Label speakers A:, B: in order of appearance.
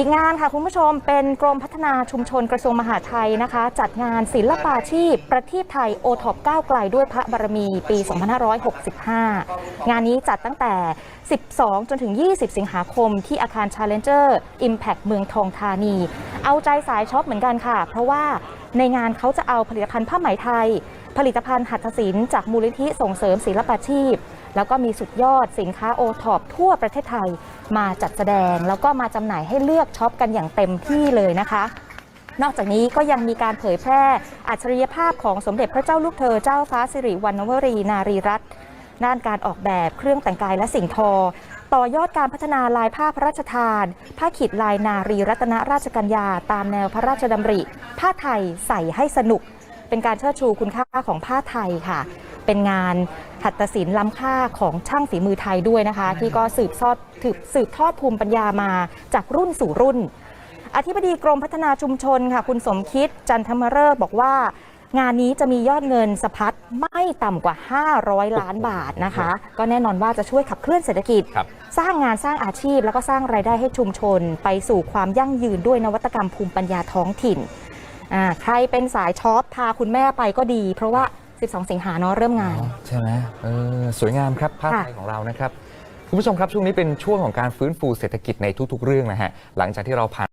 A: อีกงานค่ะคุณผู้ชมเป็นกรมพัฒนาชุมชนกระทรวงมหาดไทยนะคะ จัดงานศิลปาชีพ ประทีปไทยโอท็อปก้าวไกลด้วยพระบารมีปี 2565 งานนี้จัดตั้งแต่ 12 จนถึง 20 สิงหาคมที่อาคาร Challenger Impact เมืองทองธานี เอาใจสายช็อปเหมือนกันค่ะ เพราะว่า ในงานเขาจะเอาผลิตภัณฑ์ผ้าไหมไทย ผลิตภัณฑ์หัตถศิลป์จากมูลนิธิส่งเสริมศิลปาชีพ แล้วก็มีสุดยอดสินค้าโอท็อปทั่วประเทศไทยมาจัดแสดง แล้วก็มาจำหน่ายให้เลือกช็อปกันอย่างเต็มที่เลยนะคะนอกจากนี้ก็ยังมีการเผยแพร่อัจฉริยภาพของสมเด็จพระเจ้าลูกเธอเจ้าฟ้าสิริวัณวรีนารีรัตน์ ด้านการออกแบบเครื่องแต่งกายและสิ่งทอ ต่อยอดการพัฒนาลายผ้าพระราชทาน ผ้าขีดลายนารีรัตนราชกัญญา ตามแนวพระราชดำริ ผ้าไทยใส่ให้สนุก เป็นการเชิดชูคุณค่าของผ้าไทยค่ะ เป็นงานหัตถศิลป์ล้ำค่าของช่างฝีมือไทยด้วยนะคะ ที่ก็สืบทอดถือสืบทอดภูมิปัญญามาจากรุ่นสู่รุ่น อธิบดีกรมพัฒนาชุมชนค่ะ คุณสมคิดจันทมฤกษ์บอกว่า งานนี้จะมียอดเงินสะพัดไม่ต่ำกว่า 500 ล้านบาทนะคะ ก็แน่นอนว่าจะช่วยขับเคลื่อนเศรษฐกิจ
B: ครับ
A: สร้างงานสร้างอาชีพ แล้วก็สร้างรายได้ให้ชุมชน ไปสู่ความยั่งยืนด้วยนวัตกรรมภูมิปัญญาท้องถิ่นอ่าใครเป็นสายช็อปพาคุณแม่ไปก็ดี เพราะว่า 12 สิงหาเนาะเริ่มงาน
B: ใช่ไหมเออสวยงามครับผ้า
A: ค่ะ
B: ไทยของเรานะครับ คุณผู้ชมครับช่วงนี้เป็นช่วงของการฟื้นฟูเศรษฐกิจในทุกๆ เรื่องนะฮะ หลังจากที่เราผ่าน